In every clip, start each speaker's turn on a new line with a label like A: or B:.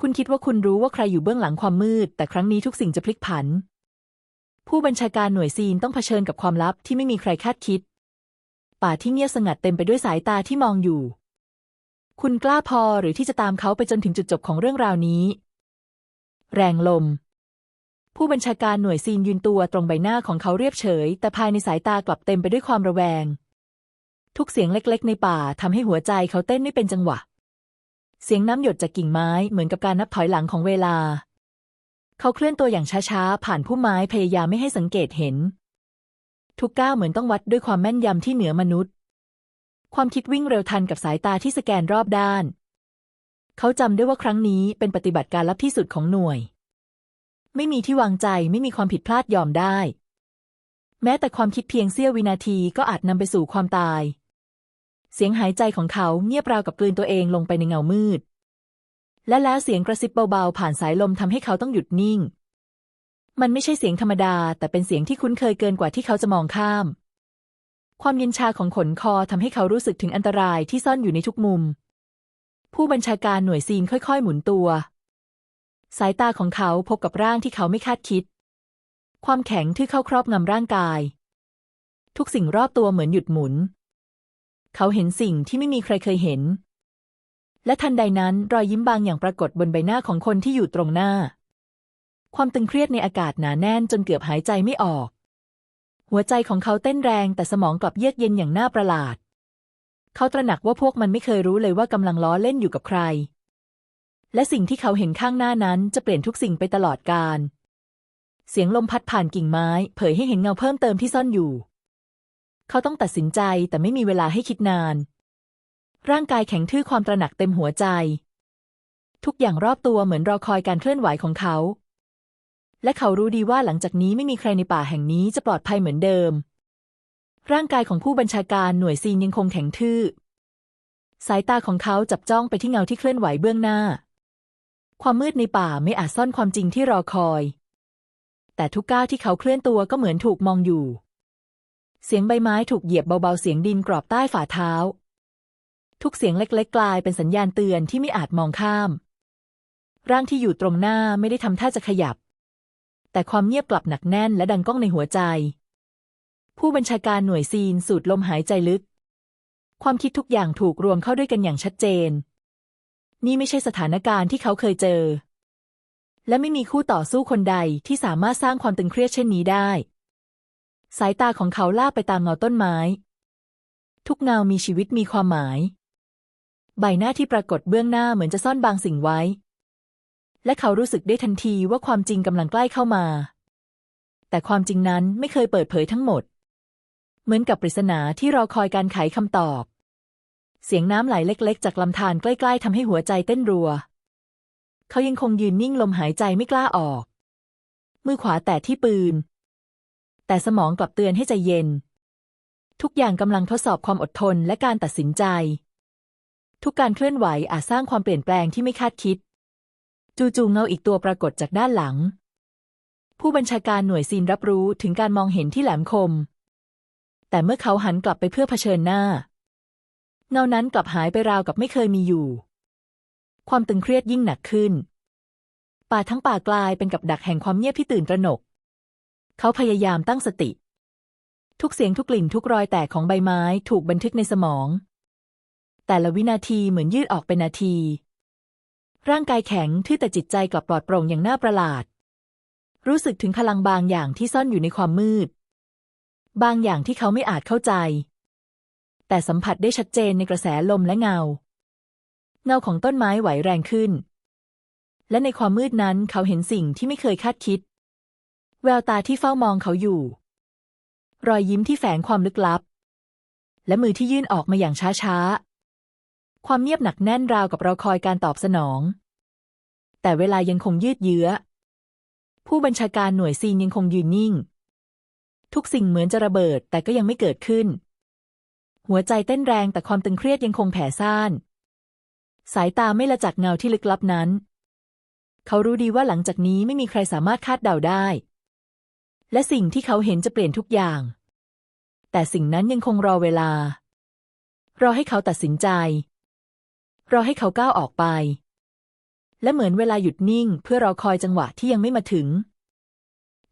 A: คุณคิดว่าคุณรู้ว่าใครอยู่เบื้องหลังความมืด แต่ครั้งนี้ทุกสิ่งจะพลิกผัน ผู้บัญชาการหน่วยซีนต้องเผชิญกับความลับที่ไม่มีใครคาดคิด ป่าที่เงียบสงัดเต็มไปด้วยสายตาที่มองอยู่ คุณกล้าพอหรือที่จะตามเขาไปจนถึงจุดจบของเรื่องราวนี้ แรงลม ผู้บัญชาการหน่วยซีนยืนตัวตรงใบหน้าของเขาเรียบเฉย แต่ภายในสายตากลับเต็มไปด้วยความระแวง ทุกเสียงเล็ก ๆ ในป่าทำให้หัวใจเขาเต้นไม่เป็นจังหวะ เสียงน้ำหยดจากกิ่งไม้เหมือนกับการนับถอยหลังของเวลา เขาเคลื่อนตัวอย่างช้าๆ ผ่านพุ่มไม้พยายามไม่ให้สังเกตเห็น ทุกก้าวเหมือนต้องวัดด้วยความแม่นยำที่เหนือมนุษย์ ความคิดวิ่งเร็วทันกับสายตาที่สแกนรอบด้าน เขาจำได้ว่าครั้งนี้เป็นปฏิบัติการลับที่สุดของหน่วย ไม่มีที่วางใจไม่มีความผิดพลาดยอมได้ แม้แต่ความคิดเพียงเสี้ยววินาทีก็อาจนำไปสู่ความตาย เสียงหายใจของเขาเงียบราวกับกลืนตัวเองลงไปในเงามืด และแล้วเสียงกระซิบเบาๆ ผ่านสายลมทำให้เขาต้องหยุดนิ่ง มันไม่ใช่เสียงธรรมดา แต่เป็นเสียงที่คุ้นเคยเกินกว่าที่เขาจะมองข้าม ความเย็นชาของขนคอทำให้เขารู้สึกถึงอันตรายที่ซ่อนอยู่ในทุกมุม ผู้บัญชาการหน่วยซีนค่อยๆ หมุนตัว สายตาของเขาพบกับร่างที่เขาไม่คาดคิด ความแข็งที่เข้าครอบงำร่างกาย ทุกสิ่งรอบตัวเหมือนหยุดหมุน เขาเห็นสิ่งที่ไม่มีใครเคยเห็น และทันใดนั้นรอยยิ้มบางอย่างปรากฏบนใบหน้าของคนที่อยู่ตรงหน้า ความตึงเครียดในอากาศหนาแน่นจนเกือบหายใจไม่ออก หัวใจของเขาเต้นแรงแต่สมองกลับเยือกเย็นอย่างน่าประหลาด เขาตระหนักว่าพวกมันไม่เคยรู้เลยว่ากำลังล้อเล่นอยู่กับใคร และสิ่งที่เขาเห็นข้างหน้านั้นจะเปลี่ยนทุกสิ่งไปตลอดกาลเสียงลมพัดผ่านกิ่งไม้ เผยให้เห็นเงาเพิ่มเติมที่ซ่อนอยู่ เขาต้องตัดสินใจแต่ไม่มีเวลาให้คิดนาน ร่างกายแข็งทื่อความตระหนักเต็มหัวใจ ทุกอย่างรอบตัวเหมือนรอคอยการเคลื่อนไหวของเขา และเขารู้ดีว่าหลังจากนี้ไม่มีใครในป่าแห่งนี้จะปลอดภัยเหมือนเดิม ร่างกายของผู้บัญชาการหน่วยซีนยังคงแข็งทื่อ สายตาของเขาจับจ้องไปที่เงาที่เคลื่อนไหวเบื้องหน้า ความมืดในป่าไม่อาจซ่อนความจริงที่รอคอย แต่ทุกก้าวที่เขาเคลื่อนตัวก็เหมือนถูกมองอยู่ เสียงใบไม้ถูกเหยียบเบาๆเสียงดินกรอบใต้ฝ่าเท้า ทุกเสียงเล็กๆ กลายเป็นสัญญาณเตือนที่ไม่อาจมองข้าม ร่างที่อยู่ตรงหน้าไม่ได้ทำท่าจะขยับ แต่ความเงียบกลับหนักแน่นและดังก้องในหัวใจ ผู้บัญชาการหน่วยซีนสูดลมหายใจลึก ความคิดทุกอย่างถูกรวมเข้าด้วยกันอย่างชัดเจน นี่ไม่ใช่สถานการณ์ที่เขาเคยเจอ และไม่มีคู่ต่อสู้คนใดที่สามารถสร้างความตึงเครียดเช่นนี้ได้ สายตาของเขาล่าไปตามเงาต้นไม้ ทุกเงามีชีวิตมีความหมาย ใบหน้าที่ปรากฏเบื้องหน้าเหมือนจะซ่อนบางสิ่งไว้ และเขารู้สึกได้ทันทีว่าความจริงกำลังใกล้เข้ามา แต่ความจริงนั้นไม่เคยเปิดเผยทั้งหมด เหมือนกับปริศนาที่รอคอยการไขคำตอบ เสียงน้ำไหลเล็ก ๆ จากลำธารใกล้ ๆทำให้หัวใจเต้นรัว เขายังคงยืนนิ่งลมหายใจไม่กล้าออก มือขวาแตะที่ปืน แต่สมองกลับเตือนให้ใจเย็น ทุกอย่างกำลังทดสอบความอดทนและการตัดสินใจ ทุกการเคลื่อนไหวอาจสร้างความเปลี่ยนแปลงที่ไม่คาดคิด จู่ๆเงาอีกตัวปรากฏจากด้านหลัง ผู้บัญชาการหน่วยซีนรับรู้ถึงการมองเห็นที่แหลมคม แต่เมื่อเขาหันกลับไปเพื่อเผชิญหน้า เงานั้นกลับหายไปราวกับไม่เคยมีอยู่ ความตึงเครียดยิ่งหนักขึ้นป่าทั้งป่ากลายเป็นกับดักแห่งความเงียบที่ตื่นตระหนก เขาพยายามตั้งสติ ทุกเสียงทุกกลิ่นทุกรอยแตกของใบไม้ถูกบันทึกในสมอง แต่ละวินาทีเหมือนยืดออกเป็นนาที ร่างกายแข็งทื่อแต่จิตใจกลับปลอดโปร่งอย่างน่าประหลาด รู้สึกถึงพลังบางอย่างที่ซ่อนอยู่ในความมืด บางอย่างที่เขาไม่อาจเข้าใจ แต่สัมผัสได้ชัดเจนในกระแสลมและเงา เงาของต้นไม้ไหวแรงขึ้นและในความมืดนั้นเขาเห็นสิ่งที่ไม่เคยคาดคิด แววตาที่เฝ้ามองเขาอยู่ รอยยิ้มที่แฝงความลึกลับ และมือที่ยื่นออกมาอย่างช้าๆ ความเงียบหนักแน่นราวกับเราคอยการตอบสนอง แต่เวลายังคงยืดเยื้อ ผู้บัญชาการหน่วยซีนยังคงยืนนิ่ง ทุกสิ่งเหมือนจะระเบิดแต่ก็ยังไม่เกิดขึ้น หัวใจเต้นแรงแต่ความตึงเครียดยังคงแผ่ซ่าน สายตาไม่ละจากเงาที่ลึกลับนั้น เขารู้ดีว่าหลังจากนี้ไม่มีใครสามารถคาดเดาได้ และสิ่งที่เขาเห็นจะเปลี่ยนทุกอย่าง แต่สิ่งนั้นยังคงรอเวลา รอให้เขาตัดสินใจ รอให้เขาก้าวออกไป และเหมือนเวลาหยุดนิ่ง เพื่อรอคอยจังหวะที่ยังไม่มาถึง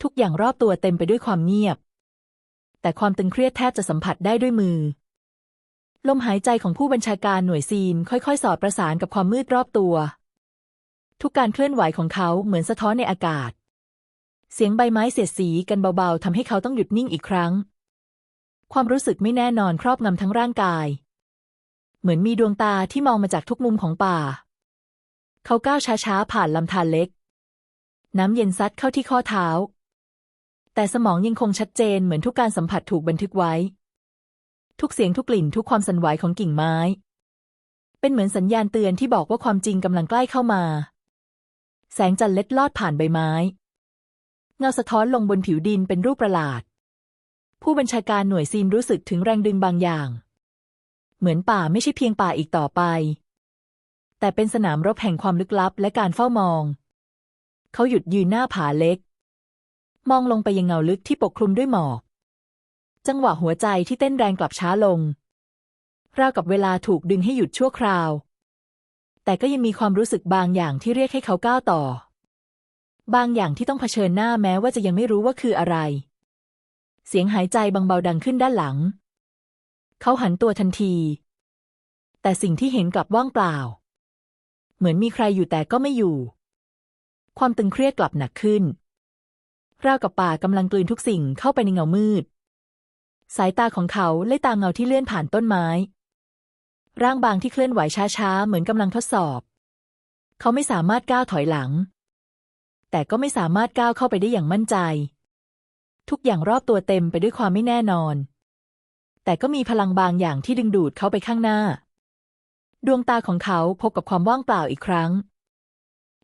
A: ทุกอย่างรอบตัวเต็มไปด้วยความเงียบ แต่ความตึงเครียดแทบจะสัมผัสได้ด้วยมือ ลมหายใจของผู้บัญชาการหน่วยซีนค่อยๆ สอดประสานกับความมืดรอบตัว ทุกการเคลื่อนไหวของเขาเหมือนสะท้อนในอากาศ เสียงใบไม้เสียดสีกันเบาๆทำให้เขาต้องหยุดนิ่งอีกครั้ง ความรู้สึกไม่แน่นอนครอบงำทั้งร่างกาย เหมือนมีดวงตาที่มองมาจากทุกมุมของป่า เขาก้าวช้าๆผ่านลำธารเล็ก น้ำเย็นซัดเข้าที่ข้อเท้า แต่สมองยังคงชัดเจนเหมือนทุกการสัมผัสถูกบันทึกไว้ ทุกเสียงทุกกลิ่นทุกความสั่นไหวของกิ่งไม้ เป็นเหมือนสัญญาณเตือนที่บอกว่าความจริงกำลังใกล้เข้ามา แสงจันทร์เล็ดลอดผ่านใบไม้ เงาสะท้อนลงบนผิวดินเป็นรูปประหลาด ผู้บัญชาการหน่วยซีนรู้สึกถึงแรงดึงบางอย่าง เหมือนป่าไม่ใช่เพียงป่าอีกต่อไป แต่เป็นสนามรบแห่งความลึกลับและการเฝ้ามอง เขาหยุดยืนหน้าผาเล็ก มองลงไปยังเงาลึกที่ปกคลุมด้วยหมอก จังหวะหัวใจที่เต้นแรงกลับช้าลงราวกับเวลาถูกดึงให้หยุดชั่วคราว แต่ก็ยังมีความรู้สึกบางอย่างที่เรียกให้เขาก้าวต่อ บางอย่างที่ต้องเผชิญหน้าแม้ว่าจะยังไม่รู้ว่าคืออะไร เสียงหายใจบางเบาดังขึ้นด้านหลัง เขาหันตัวทันที แต่สิ่งที่เห็นกลับว่างเปล่า เหมือนมีใครอยู่แต่ก็ไม่อยู่ ความตึงเครียดกลับหนักขึ้น ราวกับป่ากำลังกลืนทุกสิ่งเข้าไปในเงามืด สายตาของเขาไล่ตามเงาที่เลื่อนผ่านต้นไม้ ร่างบางที่เคลื่อนไหวช้าๆ เหมือนกำลังทดสอบ เขาไม่สามารถก้าวถอยหลัง แต่ก็ไม่สามารถก้าวเข้าไปได้อย่างมั่นใจ ทุกอย่างรอบตัวเต็มไปด้วยความไม่แน่นอน แต่ก็มีพลังบางอย่างที่ดึงดูดเขาไปข้างหน้า ดวงตาของเขาพบกับความว่างเปล่าอีกครั้ง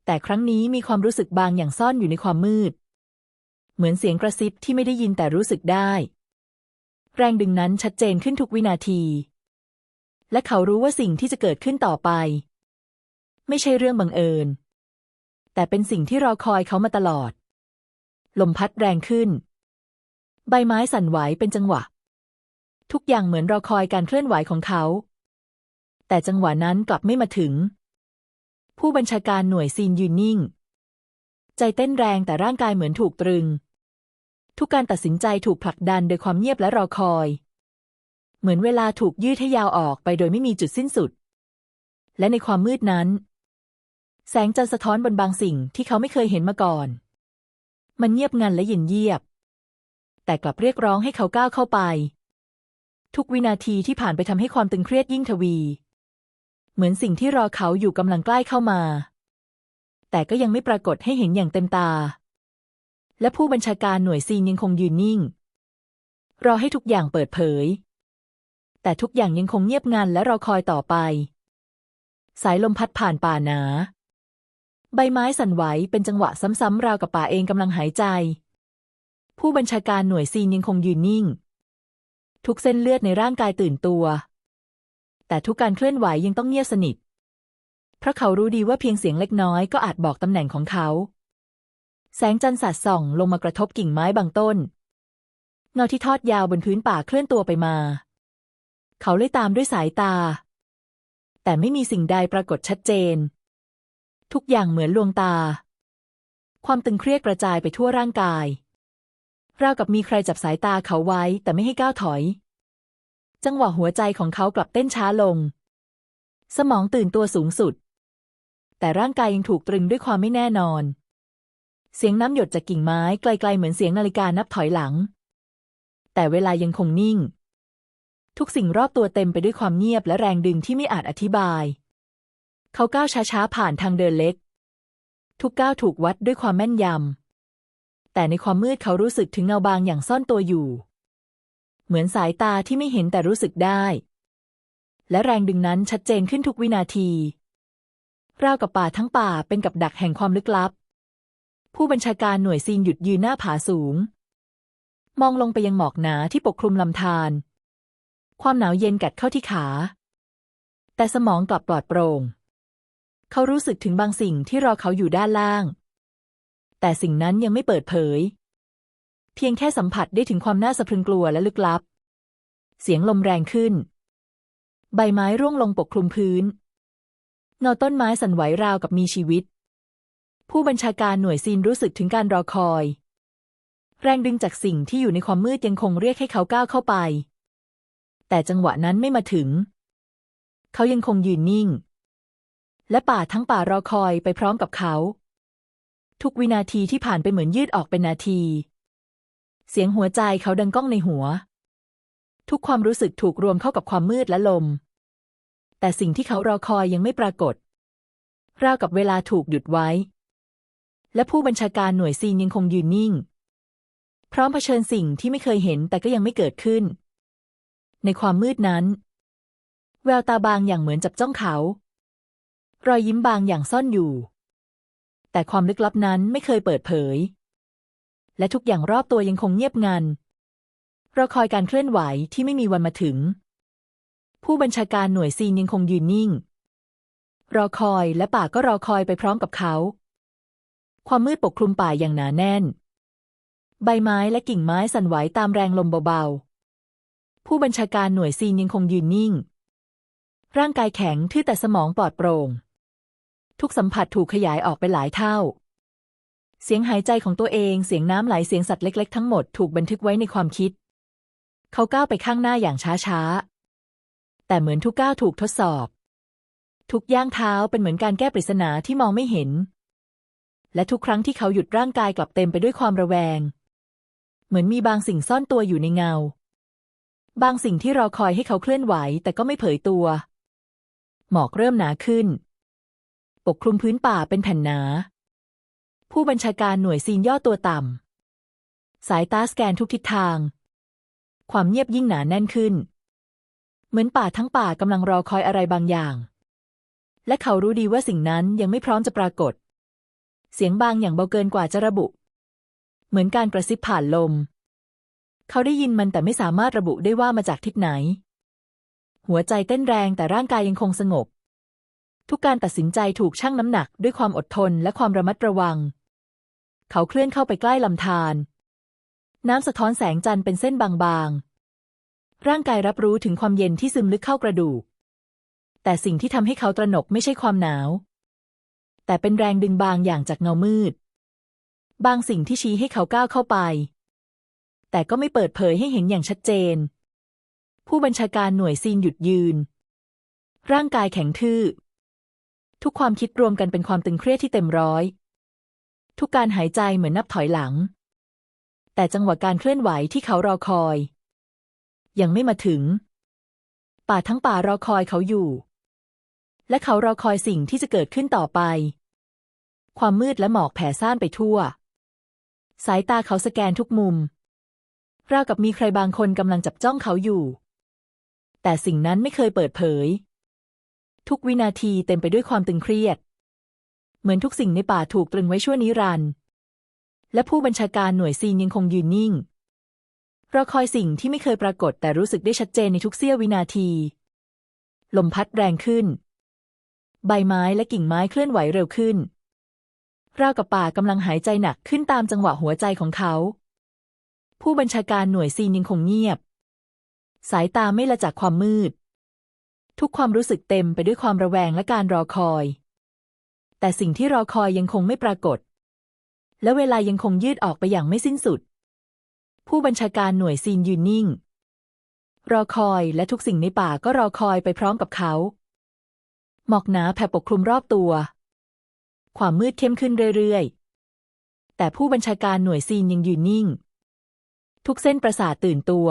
A: แต่ครั้งนี้มีความรู้สึกบางอย่างซ่อนอยู่ในความมืด เหมือนเสียงกระซิบที่ไม่ได้ยินแต่รู้สึกได้ แรงดึงนั้นชัดเจนขึ้นทุกวินาที และเขารู้ว่าสิ่งที่จะเกิดขึ้นต่อไป ไม่ใช่เรื่องบังเอิญ แต่เป็นสิ่งที่รอคอยเขามาตลอด ลมพัดแรงขึ้น ใบไม้สั่นไหวเป็นจังหวะ ทุกอย่างเหมือนรอคอยการเคลื่อนไหวของเขา แต่จังหวะนั้นกลับไม่มาถึง ผู้บัญชาการหน่วยซีนยืนนิ่ง ใจเต้นแรงแต่ร่างกายเหมือนถูกตรึง ทุกการตัดสินใจถูกผลักดันโดยความเงียบและรอคอย เหมือนเวลาถูกยืดให้ยาวออกไปโดยไม่มีจุดสิ้นสุดและในความมืดนั้น แสงจันทร์สะท้อนบนบางสิ่งที่เขาไม่เคยเห็นมาก่อน มันเงียบงันและเย็นเยียบ แต่กลับเรียกร้องให้เขาก้าวเข้าไป ทุกวินาทีที่ผ่านไปทำให้ความตึงเครียดยิ่งทวี เหมือนสิ่งที่รอเขาอยู่กำลังใกล้เข้ามา แต่ก็ยังไม่ปรากฏให้เห็นอย่างเต็มตา และผู้บัญชาการหน่วยซีนยังคงยืนนิ่ง รอให้ทุกอย่างเปิดเผย แต่ทุกอย่างยังคงเงียบงันและรอคอยต่อไป สายลมพัดผ่านป่าหนา ใบไม้สั่นไหวเป็นจังหวะซ้ำๆราวกับป่าเองกำลังหายใจ ผู้บัญชาการหน่วยซีนยังคงยืนนิ่ง ทุกเส้นเลือดในร่างกายตื่นตัว แต่ทุกการเคลื่อนไหวยังต้องเงียบสนิท เพราะเขารู้ดีว่าเพียงเสียงเล็กน้อยก็อาจบอกตำแหน่งของเขา แสงจันทร์สาดส่องลงมากระทบกิ่งไม้บางต้น เงาที่ทอดยาวบนพื้นป่าเคลื่อนตัวไปมา เขาเลยตามด้วยสายตา แต่ไม่มีสิ่งใดปรากฏชัดเจน ทุกอย่างเหมือนลวงตา ความตึงเครียดกระจายไปทั่วร่างกายราวกับมีใครจับสายตาเขาไว้แต่ไม่ให้ก้าวถอย จังหวะหัวใจของเขากลับเต้นช้าลง สมองตื่นตัวสูงสุด แต่ร่างกายยังถูกตรึงด้วยความไม่แน่นอน เสียงน้ำหยดจากกิ่งไม้ไกลๆเหมือนเสียงนาฬิกานับถอยหลัง แต่เวลายังคงนิ่ง ทุกสิ่งรอบตัวเต็มไปด้วยความเงียบและแรงดึงที่ไม่อาจอธิบาย เขาก้าวช้าๆ ผ่านทางเดินเล็ก ทุกก้าวถูกวัดด้วยความแม่นยำ แต่ในความมืดเขารู้สึกถึงเงาบางอย่างซ่อนตัวอยู่ เหมือนสายตาที่ไม่เห็นแต่รู้สึกได้ และแรงดึงนั้นชัดเจนขึ้นทุกวินาทีราวกับป่าทั้งป่าเป็นกับดักแห่งความลึกลับ ผู้บัญชาการหน่วยซีนหยุดยืนหน้าผาสูง มองลงไปยังหมอกหนาที่ปกคลุมลำธารความหนาวเย็นกัดเข้าที่ขา แต่สมองกลับปลอดโปร่ง เขารู้สึกถึงบางสิ่งที่รอเขาอยู่ด้านล่าง แต่สิ่งนั้นยังไม่เปิดเผย เพียงแค่สัมผัสได้ถึงความน่าสะพรึงกลัวและลึกลับ เสียงลมแรงขึ้น ใบไม้ร่วงลงปกคลุมพื้นเงาต้นไม้สั่นไหวราวกับมีชีวิต ผู้บัญชาการหน่วยซีนรู้สึกถึงการรอคอย แรงดึงจากสิ่งที่อยู่ในความมืดยังคงเรียกให้เขาก้าวเข้าไป แต่จังหวะนั้นไม่มาถึง เขายังคงยืนนิ่ง และป่าทั้งป่ารอคอยไปพร้อมกับเขา ทุกวินาทีที่ผ่านไปเหมือนยืดออกเป็นนาที เสียงหัวใจเขาดังก้องในหัว ทุกความรู้สึกถูกรวมเข้ากับความมืดและลม แต่สิ่งที่เขารอคอยยังไม่ปรากฏ ราวกับเวลาถูกหยุดไว้ และผู้บัญชาการหน่วยซีนยังคงยืนนิ่ง พร้อมเผชิญสิ่งที่ไม่เคยเห็นแต่ก็ยังไม่เกิดขึ้น ในความมืดนั้น แววตาบางอย่างเหมือนจับจ้องเขา รอยยิ้มบางอย่างซ่อนอยู่ แต่ความลึกลับนั้นไม่เคยเปิดเผย และทุกอย่างรอบตัวยังคงเงียบงันรอคอยการเคลื่อนไหวที่ไม่มีวันมาถึง ผู้บัญชาการหน่วยซีนยังคงยืนนิ่ง รอคอยและป่าก็รอคอยไปพร้อมกับเขา ความมืดปกคลุมป่าอย่างหนาแน่น ใบไม้และกิ่งไม้สั่นไหวตามแรงลมเบาๆ ผู้บัญชาการหน่วยซีนยังคงยืนนิ่ง ร่างกายแข็งทื่อแต่สมองปลอดโปร่ง ทุกสัมผัสถูกขยายออกไปหลายเท่า เสียงหายใจของตัวเอง เสียงน้ำไหล เสียงสัตว์เล็กๆ ทั้งหมดถูกบันทึกไว้ในความคิด เขาก้าวไปข้างหน้าอย่างช้าๆ แต่เหมือนทุกก้าวถูกทดสอบ ทุกย่างเท้าเป็นเหมือนการแก้ปริศนาที่มองไม่เห็น และทุกครั้งที่เขาหยุดร่างกายกลับเต็มไปด้วยความระแวง เหมือนมีบางสิ่งซ่อนตัวอยู่ในเงา บางสิ่งที่รอคอยให้เขาเคลื่อนไหวแต่ก็ไม่เผยตัว หมอกเริ่มหนาขึ้น กคลุมพื้นป่าเป็นแผ่นหนา ผู้บัญชาการหน่วยซีนย่อตัวต่ำ สายตาสแกนทุกทิศทาง ความเงียบยิ่งหนาแน่นขึ้น เหมือนป่าทั้งป่ากำลังรอคอยอะไรบางอย่าง และเขารู้ดีว่าสิ่งนั้นยังไม่พร้อมจะปรากฏ เสียงบางอย่างเบาเกินกว่าจะระบุ เหมือนการกระซิบผ่านลม เขาได้ยินมันแต่ไม่สามารถระบุได้ว่ามาจากทิศไหน หัวใจเต้นแรงแต่ร่างกายยังคงสงบ ทุกการตัดสินใจถูกชั่งน้ำหนักด้วยความอดทนและความระมัดระวัง เขาเคลื่อนเข้าไปใกล้ลำธาร น้ำสะท้อนแสงจันทร์เป็นเส้นบางๆ ร่างกายรับรู้ถึงความเย็นที่ซึมลึกเข้ากระดูก แต่สิ่งที่ทำให้เขาตระหนกไม่ใช่ความหนาว แต่เป็นแรงดึงบางอย่างจากเงามืด บางสิ่งที่ชี้ให้เขาก้าวเข้าไป แต่ก็ไม่เปิดเผยให้เห็นอย่างชัดเจน ผู้บัญชาการหน่วยซีนหยุดยืน ร่างกายแข็งทื่อ ทุกความคิดรวมกันเป็นความตึงเครียดที่เต็มร้อย ทุกการหายใจเหมือนนับถอยหลัง แต่จังหวะการเคลื่อนไหวที่เขารอคอย ยังไม่มาถึง ป่าทั้งป่ารอคอยเขาอยู่ และเขารอคอยสิ่งที่จะเกิดขึ้นต่อไป ความมืดและหมอกแผ่ซ่านไปทั่ว สายตาเขาสแกนทุกมุมราวกับมีใครบางคนกำลังจับจ้องเขาอยู่ แต่สิ่งนั้นไม่เคยเปิดเผย ทุกวินาทีเต็มไปด้วยความตึงเครียด เหมือนทุกสิ่งในป่าถูกตรึงไว้ชั่วนิรันดร์และผู้บัญชาการหน่วยซีนยังคงยืนนิ่งรอคอยสิ่งที่ไม่เคยปรากฏแต่รู้สึกได้ชัดเจนในทุกเสี้ยววินาที ลมพัดแรงขึ้น ใบไม้และกิ่งไม้เคลื่อนไหวเร็วขึ้นราวกับป่ากำลังหายใจหนักขึ้นตามจังหวะหัวใจของเขา ผู้บัญชาการหน่วยซีนยังคงเงียบ สายตาไม่ละจากความมืด ทุกความรู้สึกเต็มไปด้วยความระแวงและการรอคอย แต่สิ่งที่รอคอยยังคงไม่ปรากฏ และเวลายังคงยืดออกไปอย่างไม่สิ้นสุด ผู้บัญชาการหน่วยซีนยืนนิ่ง รอคอยและทุกสิ่งในป่าก็รอคอยไปพร้อมกับเขา หมอกหนาแผ่ปกคลุมรอบตัว ความมืดเข้มขึ้นเรื่อยๆ แต่ผู้บัญชาการหน่วยซีนยังยืนนิ่ง ทุกเส้นประสาทตื่นตัว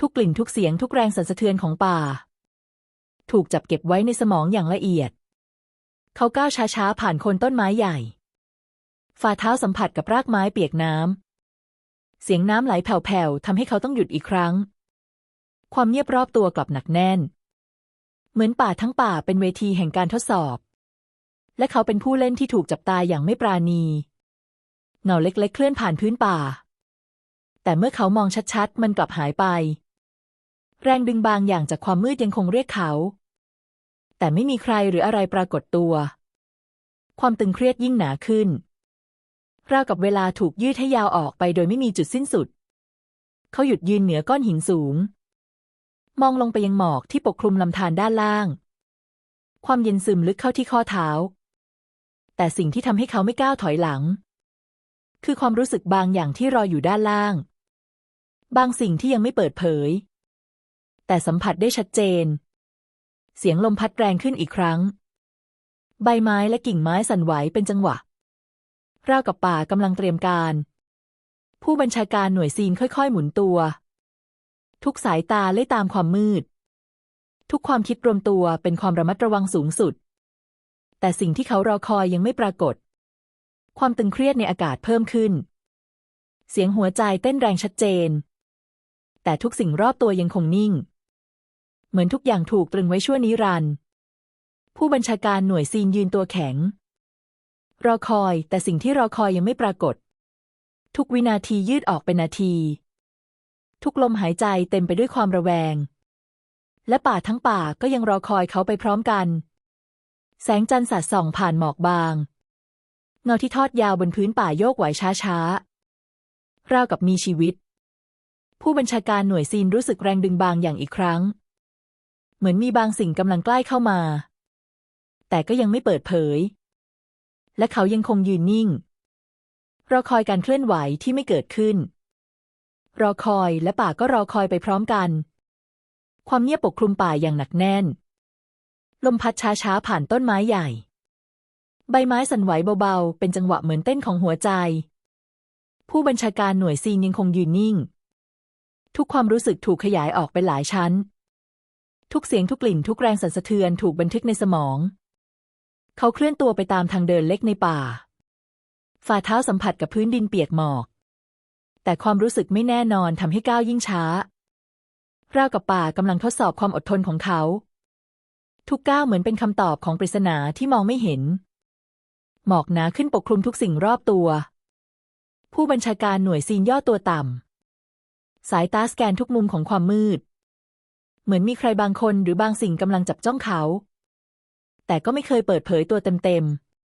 A: ทุกกลิ่นทุกเสียงทุกแรงสั่นสะเทือนของป่า ถูกจับเก็บไว้ในสมองอย่างละเอียด เขาก้าวช้าๆผ่านโคนต้นไม้ใหญ่ ฝ่าเท้าสัมผัสกับรากไม้เปียกน้ำ เสียงน้ำไหลแผ่วๆทำให้เขาต้องหยุดอีกครั้ง ความเงียบรอบตัวกลับหนักแน่น เหมือนป่าทั้งป่าเป็นเวทีแห่งการทดสอบ และเขาเป็นผู้เล่นที่ถูกจับตาอย่างไม่ปราณี เงาเล็กๆ เคลื่อนผ่านพื้นป่า แต่เมื่อเขามองชัดๆ มันกลับหายไป แรงดึงบางอย่างจากความมืดยังคงเรียกเขา แต่ไม่มีใครหรืออะไรปรากฏตัว ความตึงเครียดยิ่งหนาขึ้น ราวกับเวลาถูกยืดให้ยาวออกไปโดยไม่มีจุดสิ้นสุด เขาหยุดยืนเหนือก้อนหินสูง มองลงไปยังหมอกที่ปกคลุมลำธารด้านล่าง ความเย็นซึมลึกเข้าที่ข้อเท้า แต่สิ่งที่ทำให้เขาไม่ก้าวถอยหลัง คือความรู้สึกบางอย่างที่รออยู่ด้านล่างบางสิ่งที่ยังไม่เปิดเผย แต่สัมผัสได้ชัดเจน เสียงลมพัดแรงขึ้นอีกครั้ง ใบไม้และกิ่งไม้สั่นไหวเป็นจังหวะราวกับป่ากำลังเตรียมการ ผู้บัญชาการหน่วยซีนค่อยๆ หมุนตัว ทุกสายตาเล่ตามความมืด ทุกความคิดรวมตัวเป็นความระมัดระวังสูงสุด แต่สิ่งที่เขารอคอยยังไม่ปรากฏ ความตึงเครียดในอากาศเพิ่มขึ้น เสียงหัวใจเต้นแรงชัดเจน แต่ทุกสิ่งรอบตัวยังคงนิ่ง เหมือนทุกอย่างถูกตรึงไว้ชั่วนิรันดร์ผู้บัญชาการหน่วยซีนยืนตัวแข็ง รอคอยแต่สิ่งที่รอคอยยังไม่ปรากฏ ทุกวินาทียืดออกเป็นนาที ทุกลมหายใจเต็มไปด้วยความระแวง และป่าทั้งป่าก็ยังรอคอยเขาไปพร้อมกัน แสงจันทร์สาดส่องผ่านหมอกบาง เงาที่ทอดยาวบนพื้นป่าโยกไหวช้าๆราวกับมีชีวิต ผู้บัญชาการหน่วยซีนรู้สึกแรงดึงบางอย่างอีกครั้ง เหมือนมีบางสิ่งกำลังใกล้เข้ามา แต่ก็ยังไม่เปิดเผย และเขายังคงยืนนิ่ง รอคอยการเคลื่อนไหวที่ไม่เกิดขึ้น รอคอยและป่าก็รอคอยไปพร้อมกัน ความเงียบปกคลุมป่าอย่างหนักแน่น ลมพัดช้าๆผ่านต้นไม้ใหญ่ ใบไม้สั่นไหวเบาๆ เป็นจังหวะเหมือนเต้นของหัวใจ ผู้บัญชาการหน่วยซีนยังคงยืนนิ่ง ทุกความรู้สึกถูกขยายออกเป็นหลายชั้น ทุกเสียงทุกกลิ่นทุกแรงสั่นสะเทือนถูกบันทึกในสมอง เขาเคลื่อนตัวไปตามทางเดินเล็กในป่า ฝ่าเท้าสัมผัสกับพื้นดินเปียกหมอก แต่ความรู้สึกไม่แน่นอนทำให้ก้าวยิ่งช้าราวกับป่ากำลังทดสอบความอดทนของเขา ทุกก้าวเหมือนเป็นคำตอบของปริศนาที่มองไม่เห็น หมอกหนาขึ้นปกคลุมทุกสิ่งรอบตัว ผู้บัญชาการหน่วยซีนย่อตัวต่ำสายตาสแกนทุกมุมของความมืด เหมือนมีใครบางคนหรือบางสิ่งกำลังจับจ้องเขา แต่ก็ไม่เคยเปิดเผยตัวเต็ม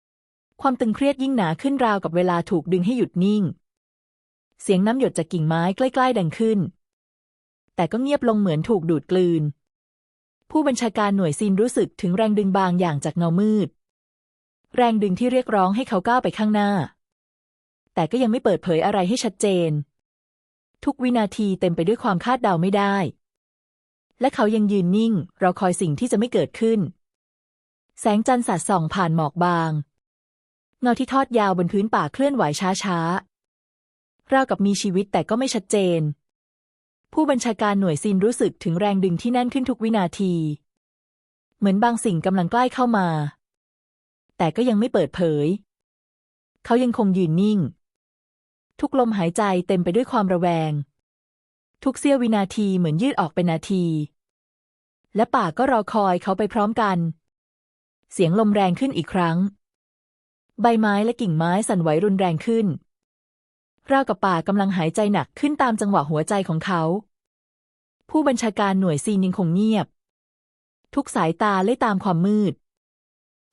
A: ๆ ความตึงเครียดยิ่งหนาขึ้นราวกับเวลาถูกดึงให้หยุดนิ่ง เสียงน้ำหยดจากกิ่งไม้ใกล้ ๆ ดังขึ้น แต่ก็เงียบลงเหมือนถูกดูดกลืน ผู้บัญชาการหน่วยซีนรู้สึกถึงแรงดึงบางอย่างจากเงามืด แรงดึงที่เรียกร้องให้เขาก้าวไปข้างหน้า แต่ก็ยังไม่เปิดเผยอะไรให้ชัดเจน ทุกวินาทีเต็มไปด้วยความคาดเดาไม่ได้ และเขายังยืนนิ่ง รอคอยสิ่งที่จะไม่เกิดขึ้น แสงจันทร์สาดส่องผ่านหมอกบาง เงาที่ทอดยาวบนพื้นป่าเคลื่อนไหวช้าๆราวกับมีชีวิตแต่ก็ไม่ชัดเจน ผู้บัญชาการหน่วยซีนรู้สึกถึงแรงดึงที่แน่นขึ้นทุกวินาที เหมือนบางสิ่งกำลังใกล้เข้ามา แต่ก็ยังไม่เปิดเผย เขายังคงยืนนิ่ง ทุกลมหายใจเต็มไปด้วยความระแวง ทุกเสี้ยววินาทีเหมือนยืดออกเป็นนาที และป่าก็รอคอยเขาไปพร้อมกัน เสียงลมแรงขึ้นอีกครั้ง ใบไม้และกิ่งไม้สั่นไหวรุนแรงขึ้นราวกับป่ากำลังหายใจหนักขึ้นตามจังหวะหัวใจของเขา ผู้บัญชาการหน่วยซีนยังคงเงียบ ทุกสายตาเล่ตามความมืด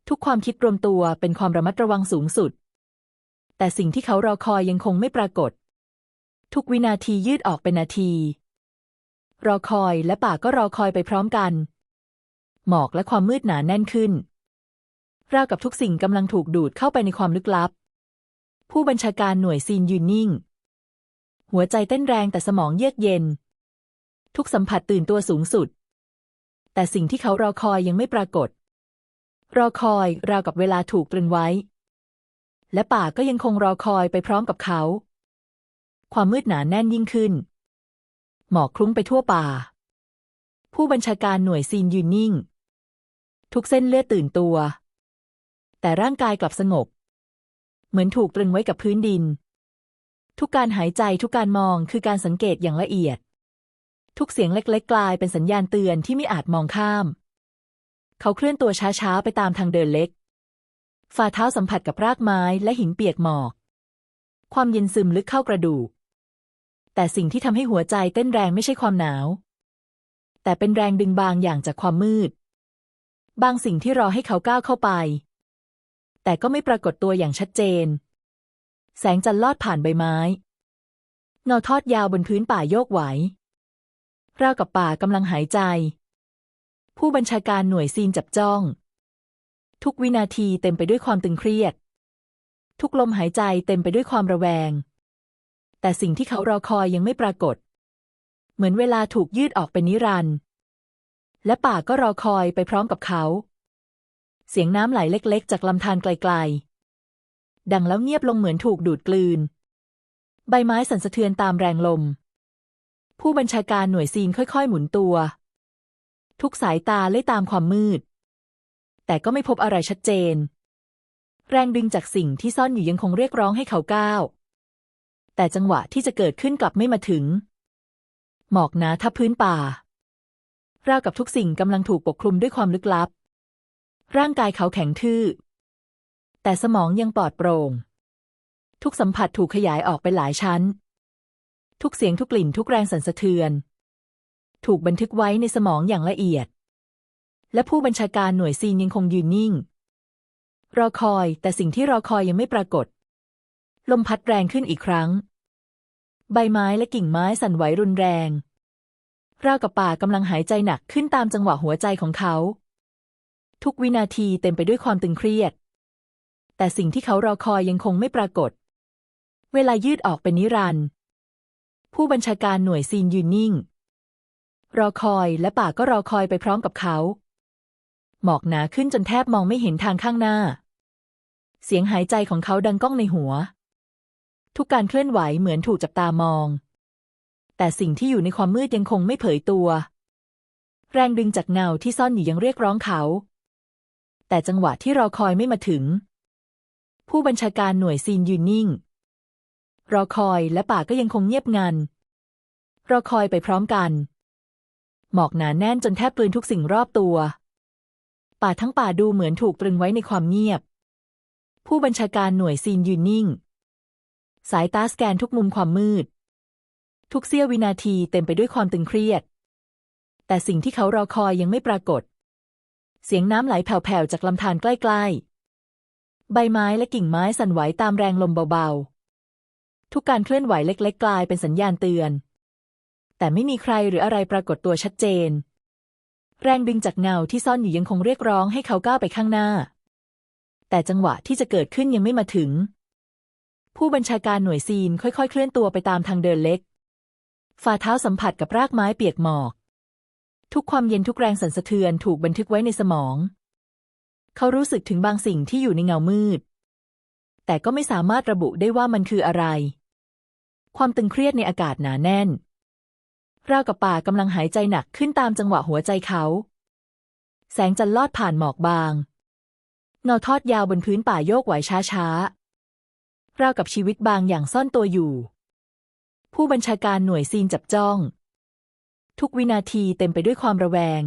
A: ทุกความคิดรวมตัวเป็นความระมัดระวังสูงสุด แต่สิ่งที่เขารอคอยยังคงไม่ปรากฏ ทุกวินาทียืดออกเป็นนาที รอคอยและป่าก็รอคอยไปพร้อมกัน หมอกและความมืดหนาแน่นขึ้น ราวกับทุกสิ่งกำลังถูกดูดเข้าไปในความลึกลับ ผู้บัญชาการหน่วยซีนยืนนิ่ง หัวใจเต้นแรงแต่สมองเยือกเย็น ทุกสัมผัสตื่นตัวสูงสุด แต่สิ่งที่เขารอคอยยังไม่ปรากฏ รอคอยราวกับเวลาถูกตรึงไว้ และป่าก็ยังคงรอคอยไปพร้อมกับเขา ความมืดหนาแน่นยิ่งขึ้น หมอกคลุ้งไปทั่วป่า ผู้บัญชาการหน่วยซีนยืนนิ่ง ทุกเส้นเลือดตื่นตัว แต่ร่างกายกลับสงบ เหมือนถูกตรึงไว้กับพื้นดิน ทุกการหายใจทุกการมองคือการสังเกตอย่างละเอียด ทุกเสียงเล็กๆกลายเป็นสัญญาณเตือนที่ไม่อาจมองข้าม เขาเคลื่อนตัวช้าๆไปตามทางเดินเล็กฝ่าเท้าสัมผัสกับรากไม้และหินเปียกหมอก ความเย็นซึมลึกเข้ากระดูก แต่สิ่งที่ทำให้หัวใจเต้นแรงไม่ใช่ความหนาว แต่เป็นแรงดึงบางอย่างจากความมืด บางสิ่งที่รอให้เขาก้าวเข้าไป แต่ก็ไม่ปรากฏตัวอย่างชัดเจน แสงจันทร์ลอดผ่านใบไม้เงาทอดยาวบนพื้นป่าโยกไหวราวกับป่ากำลังหายใจ ผู้บัญชาการหน่วยซีนจับจ้อง ทุกวินาทีเต็มไปด้วยความตึงเครียด ทุกลมหายใจเต็มไปด้วยความระแวง แต่สิ่งที่เขารอคอยยังไม่ปรากฏ เหมือนเวลาถูกยืดออกเป็นนิรันดร์และป่าก็รอคอยไปพร้อมกับเขา เสียงน้ำไหลเล็ก ๆ จากลำธารไกล ๆ ดังแล้วเงียบลงเหมือนถูกดูดกลืน ใบไม้สั่นสะเทือนตามแรงลม ผู้บัญชาการหน่วยซีนค่อย ๆ หมุนตัว ทุกสายตาเล่ยตามความมืด แต่ก็ไม่พบอะไรชัดเจน แรงดึงจากสิ่งที่ซ่อนอยู่ยังคงเรียกร้องให้เขาก้าว แต่จังหวะที่จะเกิดขึ้นกลับไม่มาถึง หมอกหนาทับพื้นป่า ราวกับทุกสิ่งกำลังถูกปกคลุมด้วยความลึกลับ ร่างกายเขาแข็งทื่อ แต่สมองยังปลอดโปร่ง ทุกสัมผัสถูกขยายออกเป็นหลายชั้น ทุกเสียงทุกกลิ่นทุกแรงสั่นสะเทือน ถูกบันทึกไว้ในสมองอย่างละเอียด และผู้บัญชาการหน่วยซีนยังคงยืนนิ่ง รอคอยแต่สิ่งที่รอคอยยังไม่ปรากฏ ลมพัดแรงขึ้นอีกครั้ง ใบไม้และกิ่งไม้สั่นไหวรุนแรง ราวกับป่ากำลังหายใจหนักขึ้นตามจังหวะหัวใจของเขา ทุกวินาทีเต็มไปด้วยความตึงเครียด แต่สิ่งที่เขารอคอยยังคงไม่ปรากฏ เวลายืดออกเป็นนิรันดร์ผู้บัญชาการหน่วยซีนยืนนิ่ง รอคอยและป่าก็รอคอยไปพร้อมกับเขา หมอกหนาขึ้นจนแทบมองไม่เห็นทางข้างหน้า เสียงหายใจของเขาดังก้องในหัว ทุกการเคลื่อนไหวเหมือนถูกจับตามอง แต่สิ่งที่อยู่ในความมืดยังคงไม่เผยตัว แรงดึงจากเงาที่ซ่อนอยู่ยังเรียกร้องเขา แต่จังหวะที่รอคอยไม่มาถึง ผู้บัญชาการหน่วยซีนยืนนิ่ง รอคอยและป่าก็ยังคงเงียบงัน รอคอยไปพร้อมกัน หมอกหนาแน่นจนแทบกลืนทุกสิ่งรอบตัว ป่าทั้งป่าดูเหมือนถูกตรึงไว้ในความเงียบ ผู้บัญชาการหน่วยซีนยืนนิ่ง สายตาสแกนทุกมุมความมืด ทุกเสี้ยววินาทีเต็มไปด้วยความตึงเครียด แต่สิ่งที่เขารอคอยยังไม่ปรากฏ เสียงน้ำไหลแผ่วๆจากลำธารใกล้ๆ ใบไม้และกิ่งไม้สั่นไหวตามแรงลมเบาๆ ทุกการเคลื่อนไหวเล็กๆ กลายเป็นสัญญาณเตือน แต่ไม่มีใครหรืออะไรปรากฏตัวชัดเจน แรงดึงจากเงาที่ซ่อนอยู่ยังคงเรียกร้องให้เขาก้าวไปข้างหน้า แต่จังหวะที่จะเกิดขึ้นยังไม่มาถึง ผู้บัญชาการหน่วยซีนค่อยๆ เคลื่อนตัวไปตามทางเดินเล็ก ฝ่าเท้าสัมผัสกับรากไม้เปียกหมอก ทุกความเย็นทุกแรงสั่นสะเทือนถูกบันทึกไว้ในสมอง เขารู้สึกถึงบางสิ่งที่อยู่ในเงามืด แต่ก็ไม่สามารถระบุได้ว่ามันคืออะไร ความตึงเครียดในอากาศหนาแน่นราวกับป่ากำลังหายใจหนักขึ้นตามจังหวะหัวใจเขา แสงจันทร์ลอดผ่านหมอกบางเงาทอดยาวบนพื้นป่าโยกไหวช้าๆ ราวกับชีวิตบางอย่างซ่อนตัวอยู่ ผู้บัญชาการหน่วยซีนจับจ้อง ทุกวินาทีเต็มไปด้วยความระแวง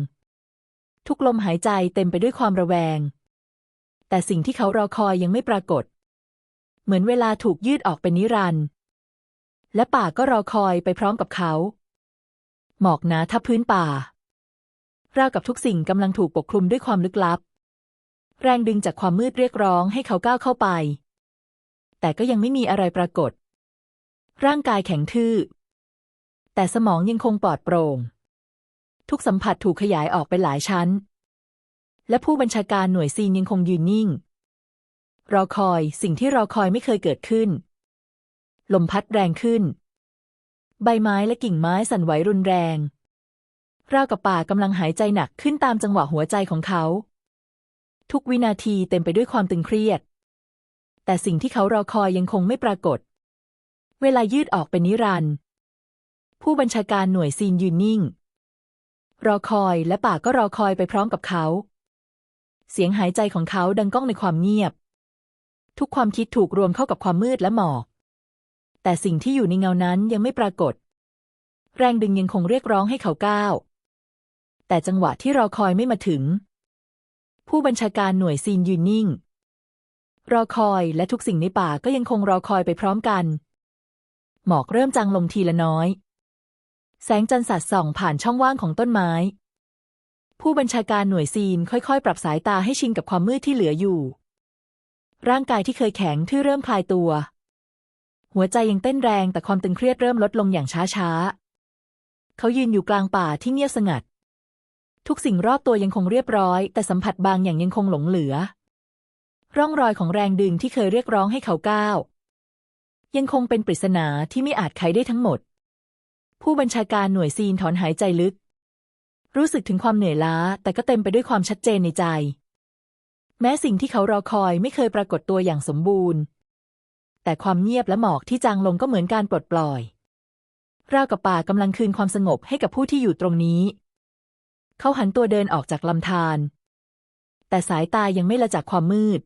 A: ทุกลมหายใจเต็มไปด้วยความระแวง แต่สิ่งที่เขารอคอยยังไม่ปรากฏ เหมือนเวลาถูกยืดออกเป็นนิรันดร์และป่าก็รอคอยไปพร้อมกับเขา หมอกหนาทับพื้นป่าราวกับทุกสิ่งกำลังถูกปกคลุมด้วยความลึกลับ แรงดึงจากความมืดเรียกร้องให้เขาก้าวเข้าไป แต่ก็ยังไม่มีอะไรปรากฏ ร่างกายแข็งทื่อ แต่สมองยังคงปลอดโปร่ง ทุกสัมผัสถูกขยายออกเป็นหลายชั้น และผู้บัญชาการหน่วยซีนยังคงยืนนิ่ง รอคอยสิ่งที่รอคอยไม่เคยเกิดขึ้น ลมพัดแรงขึ้น ใบไม้และกิ่งไม้สั่นไหวรุนแรงราวกับป่ากำลังหายใจหนักขึ้นตามจังหวะหัวใจของเขา ทุกวินาทีเต็มไปด้วยความตึงเครียด แต่สิ่งที่เขารอคอยยังคงไม่ปรากฏ เวลายืดออกเป็นนิรันดร์ผู้บัญชาการหน่วยซีนยืนนิ่ง รอคอยและป่าก็รอคอยไปพร้อมกับเขา เสียงหายใจของเขาดังก้องในความเงียบ ทุกความคิดถูกรวมเข้ากับความมืดและหมอก แต่สิ่งที่อยู่ในเงานั้นยังไม่ปรากฏ แรงดึงยังคงเรียกร้องให้เขาก้าว แต่จังหวะที่รอคอยไม่มาถึง ผู้บัญชาการหน่วยซีนยืนนิ่ง รอคอยและทุกสิ่งในป่าก็ยังคงรอคอยไปพร้อมกัน หมอกเริ่มจางลงทีละน้อย แสงจันทร์สัดส่องผ่านช่องว่างของต้นไม้ ผู้บัญชาการหน่วยซีนค่อยๆ ปรับสายตาให้ชินกับความมืดที่เหลืออยู่ ร่างกายที่เคยแข็งทื่อเริ่มคลายตัว หัวใจยังเต้นแรงแต่ความตึงเครียดเริ่มลดลงอย่างช้าๆ เขายืนอยู่กลางป่าที่เงียบสงัด ทุกสิ่งรอบตัวยังคงเรียบร้อย แต่สัมผัสบางอย่างยังคงหลงเหลือ ร่องรอยของแรงดึงที่เคยเรียกร้องให้เขาก้าว ยังคงเป็นปริศนาที่ไม่อาจไขได้ทั้งหมด ผู้บัญชาการหน่วยซีนถอนหายใจลึก รู้สึกถึงความเหนื่อยล้า แต่ก็เต็มไปด้วยความชัดเจนในใจ แม้สิ่งที่เขารอคอยไม่เคยปรากฏตัวอย่างสมบูรณ์ แต่ความเงียบและหมอกที่จางลงก็เหมือนการปลดปล่อยราวกับป่ากำลังคืนความสงบให้กับผู้ที่อยู่ตรงนี้ เขาหันตัวเดินออกจากลำธารแต่สายตายังไม่ละจากความมืด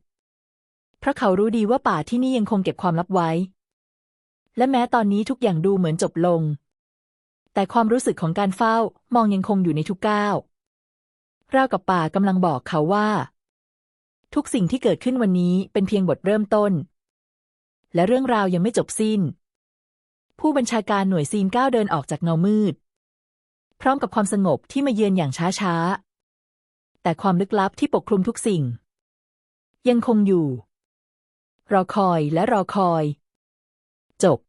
A: เพราะเขารู้ดีว่าป่าที่นี่ยังคงเก็บความลับไว้ และแม้ตอนนี้ทุกอย่างดูเหมือนจบลง แต่ความรู้สึกของการเฝ้ามองยังคงอยู่ในทุกก้าวราวกับป่ากำลังบอกเขาว่า ทุกสิ่งที่เกิดขึ้นวันนี้เป็นเพียงบทเริ่มต้น และเรื่องราวยังไม่จบสิ้น ผู้บัญชาการหน่วยซีนก้าวเดินออกจากเงามืด พร้อมกับความสงบที่มาเยือนอย่างช้าๆแต่ความลึกลับที่ปกคลุมทุกสิ่ง ยังคงอยู่ รอคอยและรอคอย จบ